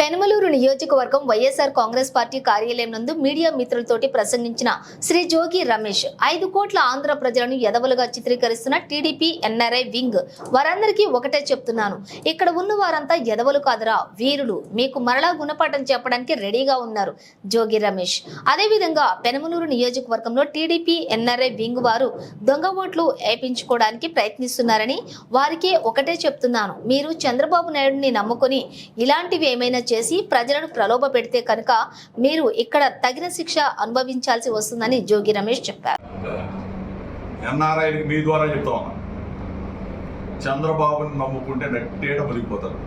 పెనమలూరు నియోజకవర్గం వైఎస్ఆర్ కాంగ్రెస్ పార్టీ కార్యాలయం నందు మీడియా మిత్రులతోటి ప్రసంగించిన శ్రీ జోగి రమేష్ ఐదు కోట్ల ఆంధ్ర ప్రజలను ఎదవలుగా చిత్రీకరిస్తున్న టీడీపీ ఎన్ఆర్ఐ వింగ్. వారందరికీ ఒకటే చెప్తున్నాను ఇక్కడ ఉన్న వారంతా ఎదవలు కాదురా వీరులు. మీకు మరలా గుణపాఠం చెప్పడానికి రెడీగా ఉన్నారు జోగి రమేష్. అదేవిధంగా పెనమలూరు నియోజకవర్గంలో టీడీపీ ఎన్ఆర్ఐ వింగ్ వారు దొంగ ఓట్లు వేయించుకోవడానికి ప్రయత్నిస్తున్నారని వారికి ఒకటే చెప్తున్నాను. మీరు చంద్రబాబు నాయుడిని నమ్ముకొని ఇలాంటివి ఏమైనా చేసి ప్రజలను ప్రలోభ పెడితే కనుక మీరు ఇక్కడ తగిన శిక్ష అనుభవించాల్సి వస్తుందని జోగి రమేష్ చెప్పారు. ఎన్ఆర్ఐకి మీ ద్వారా చెప్తా ఉన్నా. చంద్రబాబుని నమ్ముకుంటే నెట్టేట మునిగిపోతారు.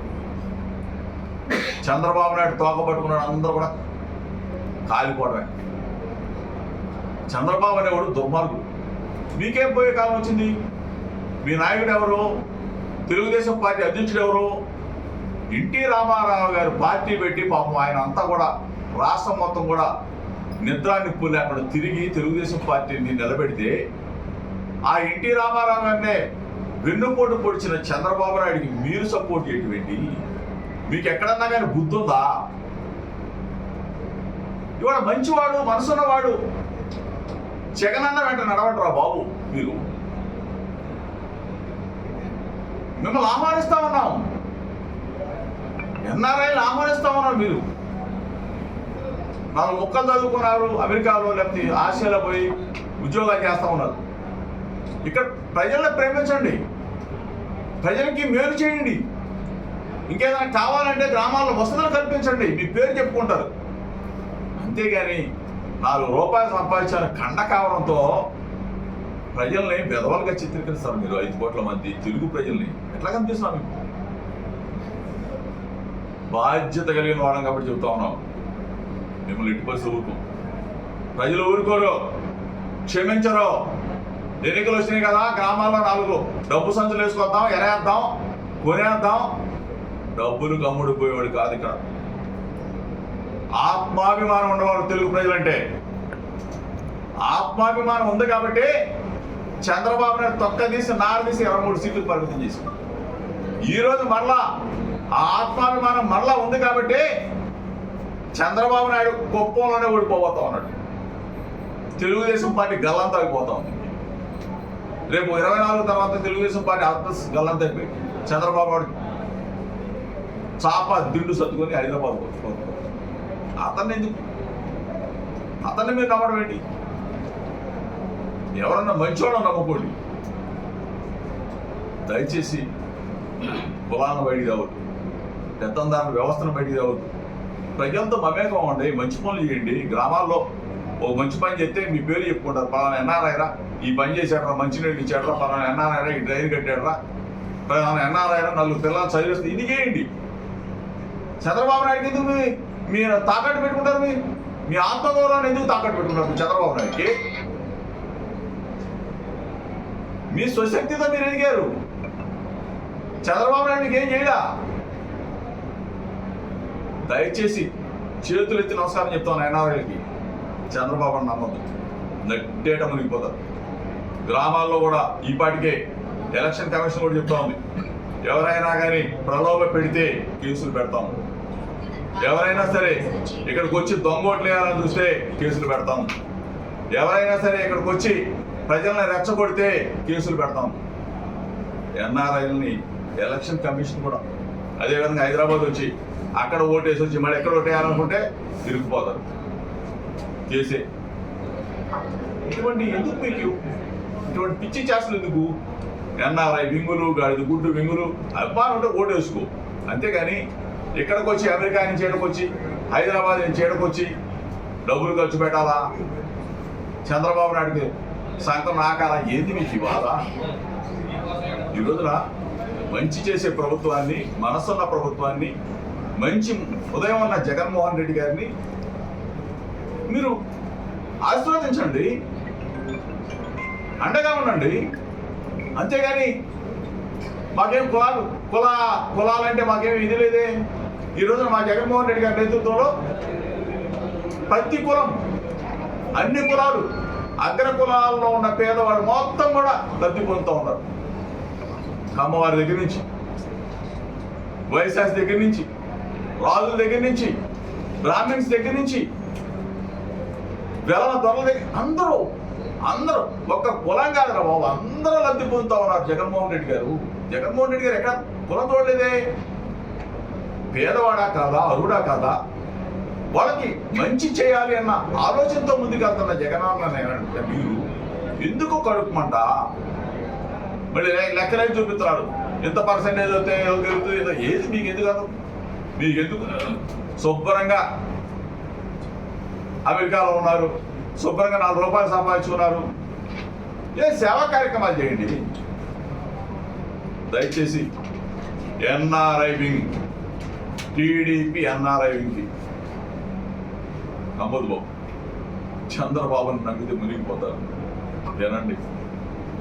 చంద్రబాబు నాయుడు తోక పట్టుకున్నాడు అందరూ కూడా కాలిపోవడమే. చంద్రబాబు అనేవాడు దుర్మార్గుడు. మీకేం పోయే కాలం వచ్చింది? మీ నాయకుడు ఎవరు? తెలుగుదేశం పార్టీ అధ్యక్షుడు ఎవరు? ఎన్టీ రామారావు గారు పార్టీ పెట్టి పాపం ఆయన అంతా కూడా రాష్ట్రం మొత్తం కూడా నిద్రా నిప్పు లేకుండా తిరిగి తెలుగుదేశం పార్టీని నిలబెడితే ఆ ఎన్టీ రామారావు గారినే వెన్నుపోటు పొడిచిన చంద్రబాబు నాయుడికి మీరు సపోర్ట్ చేయటువంటి మీకు ఎక్కడన్నా కానీ బుద్ధి ఉందా? ఇవాళ మంచివాడు మనసున్నవాడు జగనన్న వెంట నడవడరా బాబు మీరు. మిమ్మల్ని ఆహ్వానిస్తా ఉన్నాం. ఎన్ఆర్ఐలు ఆహ్వానిస్తామన్నారు మీరు. నాలుగు ముక్కలు చదువుకున్నారు అమెరికాలో లేకపోతే ఆసియాలో పోయి ఉద్యోగాలు చేస్తా ఉన్నారు. ఇక్కడ ప్రజలను ప్రేమించండి. ప్రజలకి మేలు చేయండి. ఇంకేదైనా కావాలంటే గ్రామాల్లో వసతులు కల్పించండి. మీ పేరు చెప్పుకుంటారు. అంతేగాని నాలుగు రూపాయలు సంపాదించిన కండ కావడంతో ప్రజల్ని బెదవలుగా చిత్రీకరిస్తారు మీరు. ఐదు కోట్ల మంది తెలుగు ప్రజల్ని. ఎట్లా కనిపిస్తున్నారు మీకు? బాధ్యత కలిగిన వాళ్ళం కాబట్టి చెబుతా ఉన్నాం మిమ్మల్ని ఇటు పరిస్థితి ఊరుకోం ప్రజలు ఊరుకోరు. క్షమించరు. ఎన్నికలు వచ్చినాయి కదా గ్రామాల్లో నాలుగు. డబ్బు సంచులు వేసుకొద్దాం ఎరేద్దాం కొనేద్దాం. డబ్బులు కమ్ముడు పోయేవాడు కాదు ఇక్కడ. ఆత్మాభిమానం ఉండేవాడు తెలుగు ప్రజలంటే. ఆత్మాభిమానం ఉంది కాబట్టి చంద్రబాబు నాయుడు తొక్క తీసి నార తీసి ఇరవై మూడు సీట్లు పరిమితం చేశాడు. ఈరోజు మరలా ఆ ఆత్మాభిమానం మరలా ఉంది కాబట్టి చంద్రబాబు నాయుడు కుప్పంలోనే ఓడిపోబోతా ఉన్నాడు. తెలుగుదేశం పార్టీ గల్లంతా అయిపోతా ఉంది. రేపు ఇరవై నాలుగు తర్వాత తెలుగుదేశం పార్టీ ఆత్మ గల్లంత అయిపోయి చంద్రబాబు నాయుడు చాప దిండు సర్దుకొని హైదరాబాద్ అతన్ని ఎందుకు? అతన్ని మీరు నమ్మడం ఏంటి? ఎవరన్నా మంచోళ్ళ నమ్ముకోండి. దయచేసి కులాలను బయటికి రావద్దు. పెత్తందారుల వ్యవస్థను బయటికి రావద్దు ప్రజలతో మమేకం ఉండి మంచి పనులు చేయండి. గ్రామాల్లో ఓ మంచి పని చేస్తే మీ పేరు చెప్పుకుంటారు. పలానా ఎన్ఆర్ఐరా ఈ పని చేశాడరా మంచినీళ్ళు ఇచ్చాడరా పలానా ఎన్ఆర్ఐరా ఈ డ్రైన్ కట్టాడరా పలానా ఎన్ఆర్ఐరా నలుగురు పిల్లలు చదివిస్తే ఇది చేయండి. చంద్రబాబు నాయుడు ఎందుకు మీ- మీరు తాకట్టు పెట్టుకుంటారు మీ మీ ఆత్మగౌరవాన్ని ఎందుకు తాకట్టు పెట్టుకుంటారు చంద్రబాబు నాయుడుకి? మీ స్వశక్తితో మీరు ఎదిగారు. చంద్రబాబు నాయుడుకి ఏం చేయడా? దయచేసి చేతులు ఎత్తి నమస్కారం చెప్తాను ఎన్ఆర్ఐలకి చంద్రబాబు అని నమ్మద్దు. నెట్టేట మునిగిపోతారు గ్రామాల్లో కూడా ఈపాటికే ఎలక్షన్ కమిషన్ కూడా చెప్తా ఉంది. ఎవరైనా కానీ ప్రలోభ పెడితే కేసులు పెడతాం. ఎవరైనా సరే ఇక్కడికి వచ్చి దొంగోట్లు వేయాలని చూస్తే కేసులు పెడతాం. ఎవరైనా సరే ఇక్కడికి వచ్చి ప్రజల్ని రెచ్చగొడితే కేసులు పెడతాం. ఎన్ఆర్ఐలని ఎలక్షన్ కమిషన్ కూడా. అదేవిధంగా హైదరాబాద్ వచ్చి అక్కడ ఓటేసి వచ్చి మళ్ళీ ఎక్కడ ఓటేయాలనుకుంటే తిరిగిపోతారు. చేసే. ఇటువంటి ఎందుకు మీకు ఇటువంటి పిచ్చి చేష్టలు ఎందుకు? ఎన్ఆర్ఐ వింగులు గాడిద గుడ్డు వింగులు అభిమానం ఉంటే ఓటేసుకో. అంతేగాని ఇక్కడికి వచ్చి అమెరికా నుంచి ఏడకొచ్చి హైదరాబాద్ నుంచి ఏడకొచ్చి డబ్బులు ఖర్చు పెట్టాలా? చంద్రబాబు నాయుడికి సంకం నాకాలా ఏంది మీకు ఇవాళ ఈ రోజున మంచి చేసే ప్రభుత్వాన్ని మనసున్న ప్రభుత్వాన్ని మంచి ఉదయం ఉన్న జగన్మోహన్ రెడ్డి గారిని మీరు ఆశీర్వదించండి. అండగా ఉండండి. అంతేగాని మాకేం కులాలు కుల కులాలంటే మాకేం ఇది లేదే. ఈరోజు మా జగన్మోహన్ రెడ్డి గారి నేతృత్వంలో ప్రతి కులం అన్ని కులాలు అగ్ర కులాల్లో ఉన్న పేదవాళ్ళు మొత్తం కూడా లబ్ధి పొందుతూ ఉన్నారు. అమ్మవారి దగ్గర నుంచి వైశాస్ దగ్గర నుంచి రాజుల దగ్గర నుంచి బ్రాహ్మిన్స్ దగ్గర నుంచి వెలమ దొరల దగ్గర అందరూ అందరూ ఒక్క కులం కాదురా బాబు అందరూ లబ్ధి పొందుతా ఉన్నారు జగన్మోహన్ రెడ్డి గారు. జగన్మోహన్ రెడ్డి గారు ఎక్కడ కులం చూడలేదే పేదవాడా కాదా అరుడా కాదా? వాళ్ళకి మంచి చేయాలి అన్న ఆలోచనతో ముందుకెళ్తున్న జగనన్న మీరు ఎందుకు కడుపుమంట? మళ్ళీ లెక్కలే చూపిస్తున్నారు ఎంత పర్సెంటేజ్ వస్తే ఏదో ఏది మీకు ఎందుకు మీకు ఎందుకు శుభ్రంగా అమెరికాలో ఉన్నారు. శుభ్రంగా నాలుగు రూపాయలు సంపాదించుకున్నారు. ఏ సేవా కార్యక్రమాలు చేయండి? దయచేసి ఎన్ఆర్ఐ వింగ్ టీడీపీ ఎన్ఆర్ఐ వింగ్కి నమ్మదు బాబు. చంద్రబాబుని నమ్మితే మునిగిపోతారు. వినండి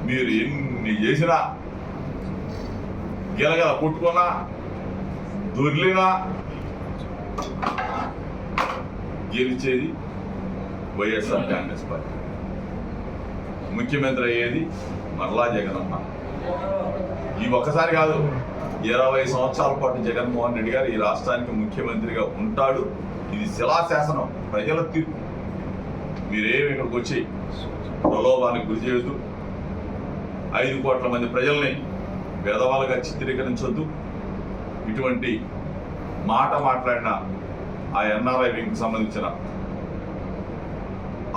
మీరు ఎన్ని చేసినా గిలగల కొట్టుకున్నా దొర్లినా గెలిచేది వైఎస్ఆర్ కాంగ్రెస్ పార్టీ. ముఖ్యమంత్రి అయ్యేది మరలా జగనమ్మ. ఈ ఒక్కసారి కాదు ఇరవై సంవత్సరాల పాటు జగన్మోహన్ రెడ్డి గారు ఈ రాష్ట్రానికి ముఖ్యమంత్రిగా ఉంటాడు. ఇది శిలాశాసనం ప్రజల తీర్పు. మీరేమి ఇక్కడికి వచ్చి ప్రలోభానికి గురి చేయొద్దు. ఐదు కోట్ల మంది ప్రజల్ని పేదవాళ్ళుగా చిత్రీకరించొద్దు. ఇటువంటి మాట మాట్లాడిన ఆ ఎన్ఆర్ఐ వింగ్కి సంబంధించిన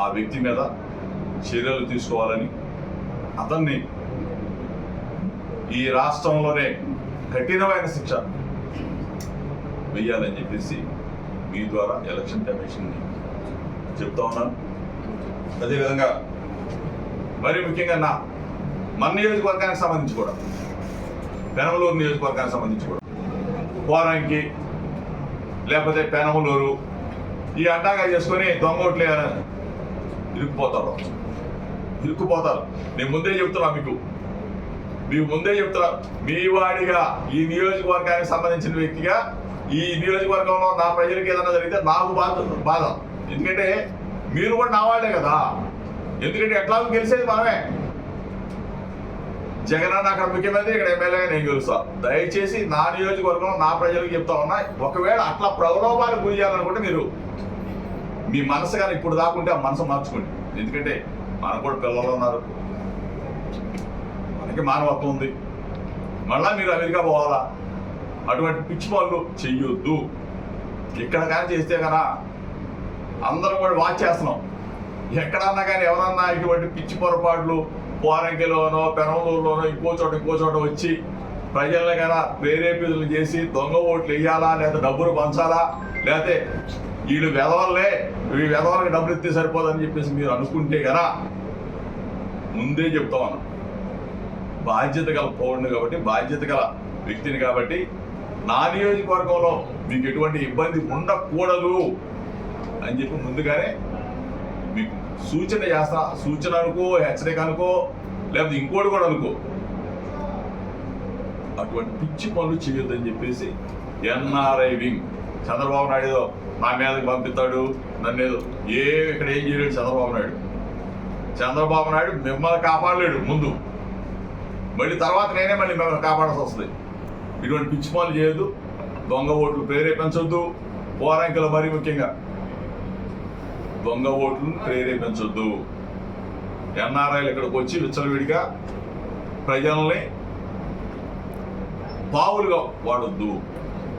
ఆ వ్యక్తి మీద చర్యలు తీసుకోవాలని అతన్ని ఈ రాష్ట్రంలోనే కఠినమైన శిక్ష వెయ్యాలని చెప్పేసి మీ ద్వారా ఎలక్షన్ కమిషన్ని చెప్తా ఉన్నాను. అదేవిధంగా మరి ముఖ్యంగా నా మన నియోజకవర్గానికి సంబంధించి కూడా పెనమలూరు నియోజకవర్గానికి సంబంధించి కూడా పోరానికి లేకపోతే పెనమలూరు ఈ అడ్డాగా చేసుకొని దొంగ ఓట్లే ఇరుక్కుపోతారు. ఇరుక్కుపోతారు. నేను ముందే చెప్తున్నా మీకు. మీకు ముందే చెప్తున్నా. మీ వాడిగా ఈ నియోజకవర్గానికి సంబంధించిన వ్యక్తిగా ఈ నియోజకవర్గంలో నా ప్రజలకు ఏదైనా జరిగితే నాకు బాధ బాధ. ఎందుకంటే మీరు కూడా నా వాళ్ళే కదా. ఎందుకంటే ఎట్లాగో గెలిచేది మనమే. జగన్ అన్న అక్కడ ముఖ్యమంత్రి ఇక్కడ ఎమ్మెల్యేగా నేను గెలుస్తా. దయచేసి నా నియోజకవర్గం నా ప్రజలకు చెప్తా ఉన్నా ఒకవేళ అట్లా ప్రలోభాలు గురి చేయాలనుకుంటే మీరు మీ మనసు కానీ ఇప్పుడు దాకుంటే ఆ మనసు మార్చుకోండి. ఎందుకంటే మనకు కూడా పిల్లలు ఉన్నారు. మనకి మానవత్వం ఉంది. మళ్ళా మీరు అమెరికా పోవాలా? అటువంటి పిచ్చి పనులు చెయ్యొద్దు. ఇక్కడ కానీ చేస్తే కదా అందరం కూడా వాచ్ చేస్తున్నాం. ఎక్కడన్నా కానీ ఎవరన్నా ఇటువంటి పిచ్చి పొరపాట్లు పోరంకిలోనో పెనంలూరులోనో ఇంకో చోట ఇంకో చోట వచ్చి ప్రజల్ని కన్నా ప్రేరేపితులు చేసి దొంగ ఓట్లు వేయాలా లేదా డబ్బులు పంచాలా లేకపోతే వీళ్ళు వెదవల్లే ఈ వెదవలకి డబ్బులు ఇస్తే సరిపోదని చెప్పేసి మీరు అనుకుంటే కదా ముందే చెప్తామన్నా బాధ్యత గల పౌరుడు కాబట్టి బాధ్యత గల వ్యక్తిని కాబట్టి నా నియోజకవర్గంలో మీకు ఎటువంటి ఇబ్బంది ఉండకూడదు అని చెప్పి ముందుగానే సూచన చేస్తా సూచన అనుకో హెచ్చరిక అనుకో లేకపోతే ఇంకోటి కూడా అనుకో. అటువంటి పిచ్చి పనులు చేయొద్దని చెప్పేసి ఎన్ఆర్ఐ వింగ్ చంద్రబాబు నాయుడు ఏదో నా మీదకి పంపిస్తాడు నన్ను ఏదో ఏ ఇక్కడ ఏం చేయలేడు చంద్రబాబు నాయుడు. చంద్రబాబు నాయుడు మిమ్మల్ని కాపాడలేడు ముందు. మళ్ళీ తర్వాత నేనే మళ్ళీ మిమ్మల్ని కాపాడాల్సి వస్తుంది. ఇటువంటి పిచ్చి పనులు చేయొద్దు దొంగ ఓట్లు ప్రేరేపించొద్దు పోరాంకిలో మరీ ముఖ్యంగా. దొంగ ఓట్లు ప్రేరేపించొద్దు. ఎన్ఆర్ఐలు ఇక్కడికి వచ్చి విచ్చలవిడిగా ప్రజల్ని పావులుగా వాడొద్దు.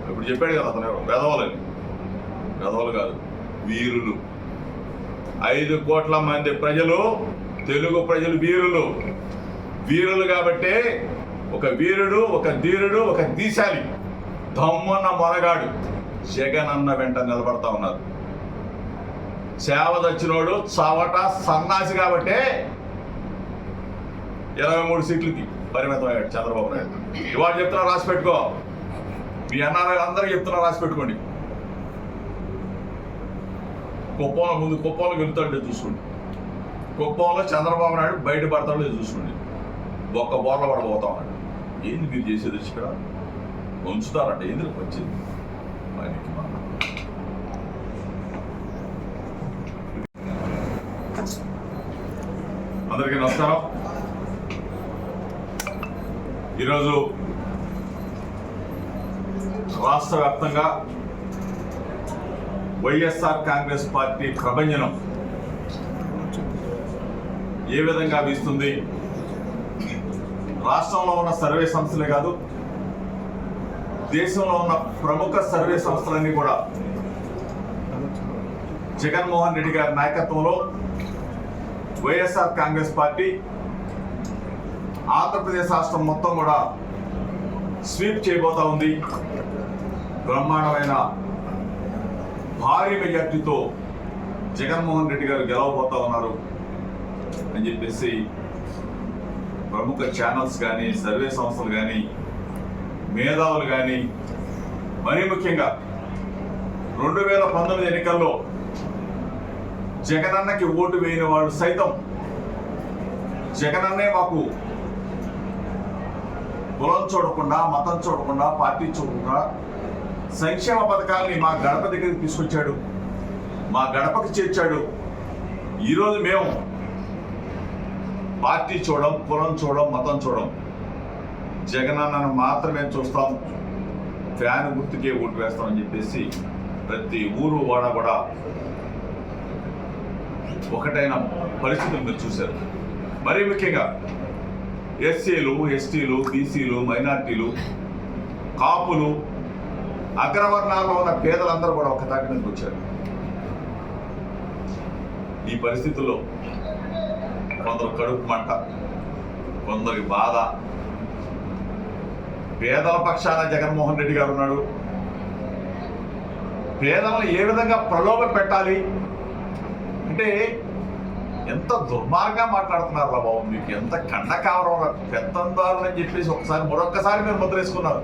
ఇప్పుడు చెప్పాడు కదా అతను వెధవలని. వెధవలు కాదు వీరులు. ఐదు కోట్ల మంది ప్రజలు తెలుగు ప్రజలు వీరులు. వీరులు కాబట్టే ఒక వీరుడు ఒక ధీరుడు ఒక దీశాలి దమ్మున్న మొనగాడు. జగన్ అన్న వెంట నిలబడతా ఉన్నారు. సేవ దచ్చినోడు చవట సన్నాసి కాబట్టే ఇరవై మూడు సీట్లకి పరిమితం అయ్యాడు చంద్రబాబు నాయుడు. ఇవాళ చెప్తున్నా రాసి పెట్టుకో. మీ ఎన్ఆర్ఐ అందరికీ చెప్తున్నా రాసి పెట్టుకోండి. కుప్పంలో ముందు కుప్పంలో వెళ్తాడు చూసుకోండి. కుప్పంలో చంద్రబాబు నాయుడు బయట పడతాడు చూసుకోండి. ఒక్క బోర్ల పడబోతా ఉన్నాడు. ఏంది మీరు చేసేది? వచ్చి ఇక్కడ ఉంచుతారంట ఎందుకు వచ్చింది పనికి మాలిన. అందరికీ నమస్కారం. ఈరోజు రాష్ట్ర వ్యాప్తంగా వైఎస్ఆర్ కాంగ్రెస్ పార్టీ ప్రభంజనం ఏ విధంగా వీస్తుంది? రాష్ట్రంలో ఉన్న సర్వే సంస్థలే కాదు దేశంలో ఉన్న ప్రముఖ సర్వే సంస్థలన్నీ కూడా జగన్మోహన్ రెడ్డి గారి నాయకత్వంలో వైఎస్ఆర్ కాంగ్రెస్ పార్టీ ఆంధ్రప్రదేశ్ రాష్ట్రం మొత్తం కూడా స్వీప్ చేయబోతా ఉంది. బ్రహ్మాండమైన భారీ మెజార్టీతో జగన్మోహన్ రెడ్డి గారు గెలవబోతా ఉన్నారు అని చెప్పేసి ప్రముఖ ఛానల్స్ కానీ సర్వే సంస్థలు కానీ మేధావులు కానీ మరీ ముఖ్యంగా రెండు వేల పంతొమ్మిది ఎన్నికల్లో జగనన్నకి ఓటు వేయని వాళ్ళు సైతం జగనన్నే మాకు కులం చూడకుండా మతం చూడకుండా పార్టీ చూడకుండా సంక్షేమ పథకాలని మా గడప దగ్గరికి తీసుకొచ్చాడు. మా గడపకి చేర్చాడు. ఈరోజు మేము పార్టీ చూడడం కులం చూడడం మతం చూడడం జగనన్నను మాత్రమే చూస్తాం. ఫ్యాన్ గుర్తుకే ఓటు వేస్తామని చెప్పేసి ప్రతి ఊరు వాడ కూడా ఒకటైన పరిస్థితులు మీరు చూశారు. మరీ ముఖ్యంగా ఎస్సీలు ఎస్టీలు బీసీలు మైనార్టీలు కాపులు అగ్రవర్ణాల్లో ఉన్న పేదలందరూ కూడా ఒక తాటి మీదకి వచ్చారు. ఈ పరిస్థితుల్లో కొందరు కడుపు మంట కొందరికి బాధ. పేదల పక్షాన జగన్మోహన్ రెడ్డి గారు ఉన్నాడు. పేదలను ఏ విధంగా ప్రలోభ పెట్టాలి? అంటే ఎంత దుర్మార్గంగా మాట్లాడుతున్నారు రా బాబు? మీకు ఎంత కండకావరం పెత్తందారులు అని చెప్పేసి ఒకసారి మరొక్కసారి మీరు ముద్రేసుకున్నారు.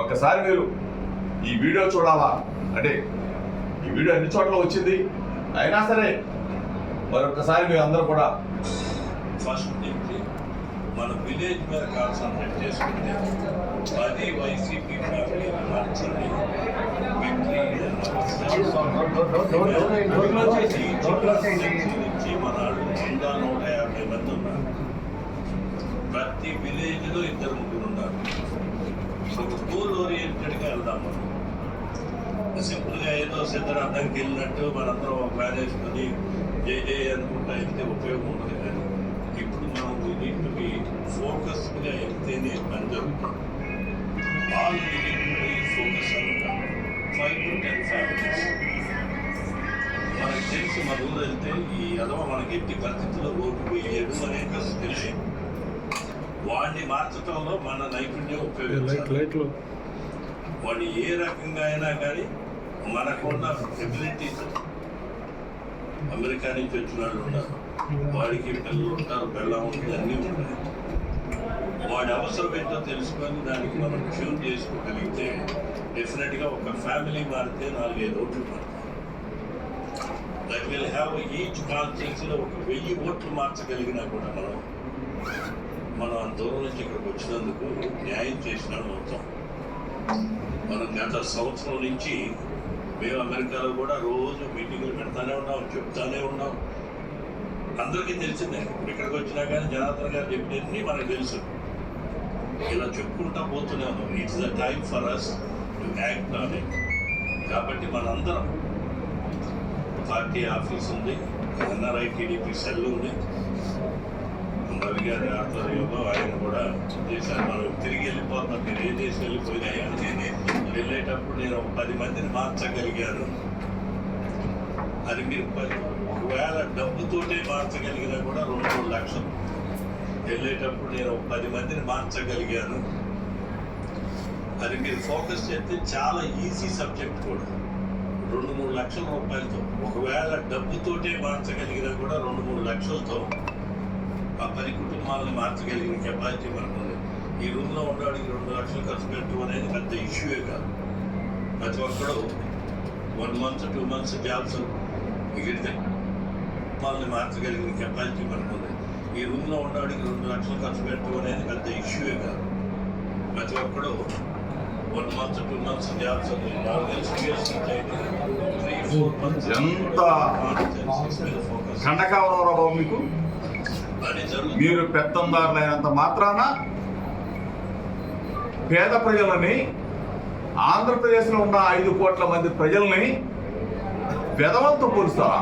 ఒక్కసారి మీరు ఈ వీడియో చూడాలా? అంటే ఈ వీడియో అన్ని చోట్ల వచ్చింది? అయినా సరే మరొకసారి మీరు అందరూ కూడా ఫస్ట్ నుంచి మన విలేజ్ మీద కాన్సన్ట్రేట్ చేసుకుంటే అది వైసీపీ ఫ్యామిలీ మార్చండి నుంచి నూట యాభై మంది ఉన్నారు ప్రతి విలేజ్లో ఇద్దరు ముగ్గురు ఉన్నారు ఒక గోల్ ఓరియంటెడ్గా వెళ్దాం మనం సింపుల్గా ఏదో సిద్ధరార్థంకి వెళ్ళినట్టు మనందరం ఒక ప్లాన్ వేసుకొని జే జై అనుకుంటా వెళ్తే ఉపయోగం ఉండదు కానీ ఇప్పుడు మనం దీనికి టు ఫోకస్డ్గా వెళ్తేనే పని జరుగుతుంది ఆల్ ఫోకస్ అనుకుంటుంది మనకు తెలిసి మన ఊరు వెళ్తే ఈ అదవ మనకి ఎట్టి పరిస్థితుల్లో ఓటు వేయడు అనేది తెలిసి వాడిని మార్చడంలో మన నైపుణ్యం ఉపయోగించాలి. వాడు ఏ రకంగా అయినా కానీ మనకున్న ఫెసిలిటీస్ అమెరికా నుంచి వచ్చిన వాళ్ళు ఉన్నారు. వాడికి పిల్లలు ఉంటారు పిల్ల ఉంటుంది అన్నీ ఉంటాయి. వాడి అవసరం ఏంటో తెలుసుకొని దానికి మనం ట్యూన్ చేసుకోగలిగితే డెఫినెట్గా ఒక ఫ్యామిలీ మారితే నాలుగైదు ఓట్లు మారుతాయి. దట్ విల్ హ్యావ్ ఈచ్ కాన్స్టిట్యూన్సీలో ఒక వెయ్యి ఓట్లు మార్చగలిగినా కూడా మనం మనం ఆ దూరం నుంచి ఇక్కడికి వచ్చినందుకు న్యాయం చేసిన అవుతాం. మనం గత సంవత్సరం నుంచి మేము అమెరికాలో కూడా రోజు మీటింగ్లు పెడతానే ఉన్నాం చెప్తానే ఉన్నాం. అందరికీ తెలిసిందే ఇప్పుడు ఇక్కడికి వచ్చినా కానీ జనార్దన్ గారు చెప్పినన్ని మనకు తెలుసు. ఇలా చెప్పుకుంటా పోతున్నాము ఉన్నాం. It's the time for us to act on it కాబట్టి మనందరం పార్టీ ఆఫీస్ ఉంది ఎన్ఆర్ఐ టీడీపీ సెల్ ఉంది. రవి గారి ఆధ్వర్యంలో ఆయన కూడా చేశారు. మనం తిరిగి వెళ్ళిపోతాం నేను ఏ దేశం వెళ్ళిపోయినాయా నేను వెళ్ళేటప్పుడు నేను ఒక పది మందిని మార్చగలిగాను. అది మీరు పది ఒకవేళ డబ్బుతోటే మార్చగలిగినా కూడా రెండు మూడు లక్షలు. వెళ్ళేటప్పుడు నేను పది మందిని మార్చగలిగాను. అది మీరు ఫోకస్ చేస్తే చాలా ఈజీ సబ్జెక్ట్ కూడా. రెండు మూడు లక్షల రూపాయలతో. ఒకవేళ డబ్బుతోటే మార్చగలిగినా కూడా రెండు మూడు లక్షలతో ఆ పది కుటుంబాలను మార్చగలిగిన కెపాసిటీ మనకు ఉంది. ఈ రూమ్లో ఉండడానికి రెండు లక్షలు ఖర్చు పెట్టడం అనేది పెద్ద ఇష్యూయే కాదు. ప్రతి ఒక్కడు one month two months jobs మిగిలితే వాళ్ళని మార్చగలిగిన కెపాసిటీ మనకు ఉంది. ఈ రూమ్లో ఉండడానికి రెండు లక్షలు ఖర్చు పెట్టడం అనేది పెద్ద ఇష్యూయే కాదు. ప్రతి ఒక్కడు one month two months jobs నాలుగైదు ఇయర్స్ త్రీ ఫోర్ మంత్స్ ఎంత కండకావరం రా బాబు మీకు? మీరు పెత్తందారులైనంత మాత్రాన పేద ప్రజలని ఆంధ్రప్రదేశ్లో ఉన్న ఐదు కోట్ల మంది ప్రజల్ని వెధవలతో పోలుస్తారా?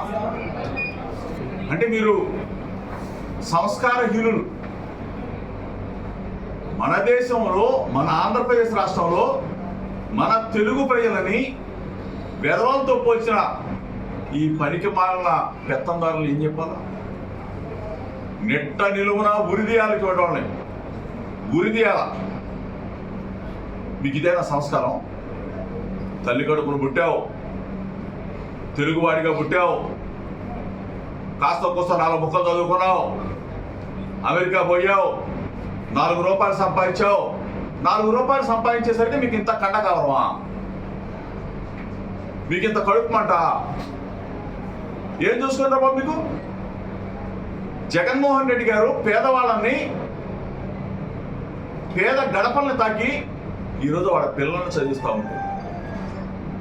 అంటే మీరు సంస్కారహీనులు. మన దేశంలో మన ఆంధ్రప్రదేశ్ రాష్ట్రంలో మన తెలుగు ప్రజలని వెధవలతో పోల్చిన ఈ పనికి మాలిన పెత్తందారులు ఏం చెప్పాలా? నెట్ట నిలువున ఉరిదీయాలి చూడవాళ్ళని ఉరిదీయాల. మీకు ఇదైనా సంస్కారం? తల్లి కడుపును పుట్టావు. తెలుగువాడిగా పుట్టావు. కాస్త కూస్త నాలుగు ముక్కలు చదువుకున్నావు. అమెరికా పోయావు. నాలుగు రూపాయలు సంపాదించావు. నాలుగు రూపాయలు సంపాదించేసరికి మీకు ఇంత కండ కావరమా మీకు ఇంత కడుపు మంట? ఏం చూసుకుంటారు బాబు మీకు? జగన్మోహన్ రెడ్డి గారు పేదవాళ్ళని పేద గడపల్ని తాకి ఈరోజు వాళ్ళ పిల్లల్ని చదివిస్తూ ఉంటారు.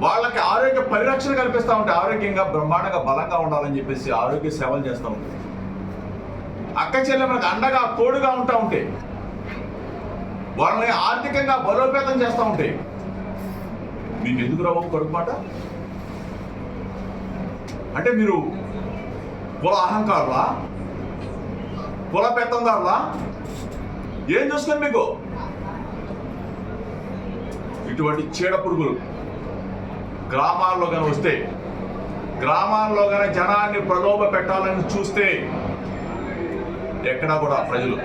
వాళ్ళకి ఆరోగ్య పరిరక్షణ కల్పిస్తూ ఉంటే ఆరోగ్యంగా బ్రహ్మాండంగా బలంగా ఉండాలని చెప్పేసి ఆరోగ్య సేవలు చేస్తూ ఉంటారు. అక్క చెల్లెమ్మలకు అండగా తోడుగా ఉంటా ఉంటే వాళ్ళని ఆర్థికంగా బలోపేతం చేస్తూ ఉంటే మీకు ఎందుకు రావు కడుపు మాట? అంటే మీరు కుల అహంకారులా? కుల పెత్తందారులా? ఏం చూస్తున్నాం మీకు? ఇటువంటి చీడ పురుగులు గ్రామాల్లో కానీ వస్తే గ్రామాల్లో కానీ జనాన్ని ప్రలోభ పెట్టాలని చూస్తే ఎక్కడా కూడా ప్రజలు